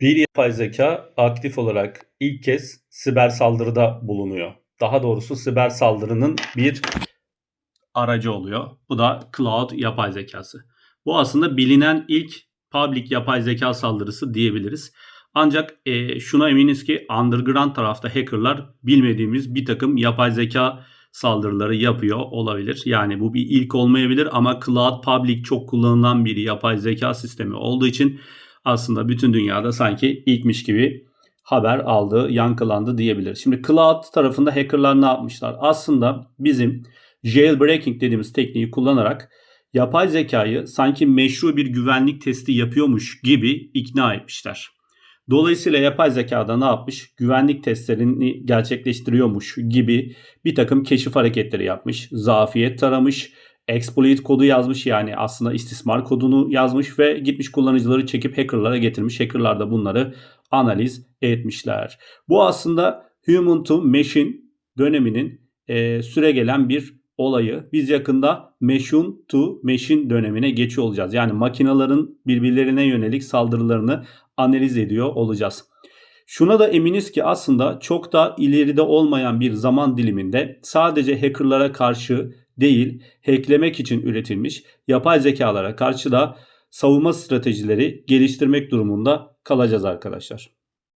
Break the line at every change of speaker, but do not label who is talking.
Bir yapay zeka aktif olarak ilk kez siber saldırıda bulunuyor. Daha doğrusu siber saldırının bir aracı oluyor. Bu da cloud yapay zekası. Bu aslında bilinen ilk public yapay zeka saldırısı diyebiliriz. Ancak e, şuna eminiz ki underground tarafta hackerlar bilmediğimiz bir takım yapay zeka saldırıları yapıyor olabilir. Yani bu bir ilk olmayabilir ama cloud public çok kullanılan bir yapay zeka sistemi olduğu için aslında bütün dünyada sanki ilkmiş gibi haber aldı, yankılandı diyebilir. Şimdi cloud tarafında hackerlar ne yapmışlar? Aslında bizim jailbreaking dediğimiz tekniği kullanarak yapay zekayı sanki meşru bir güvenlik testi yapıyormuş gibi ikna etmişler. Dolayısıyla yapay zekada ne yapmış? Güvenlik testlerini gerçekleştiriyormuş gibi bir takım keşif hareketleri yapmış. Zafiyet taramış, exploit kodu yazmış yani aslında istismar kodunu yazmış ve gitmiş kullanıcıları çekip hackerlara getirmiş. Hackerlar da bunları analiz etmişler. Bu aslında human to machine döneminin e, süre gelen bir olayı. Biz yakında machine to machine dönemine geçiyor olacağız. Yani makinaların birbirlerine yönelik saldırılarını analiz ediyor olacağız. Şuna da eminiz ki aslında çok da ileride olmayan bir zaman diliminde sadece hackerlara karşı değil, hacklemek için üretilmiş yapay zekalara karşı da savunma stratejileri geliştirmek durumunda kalacağız arkadaşlar.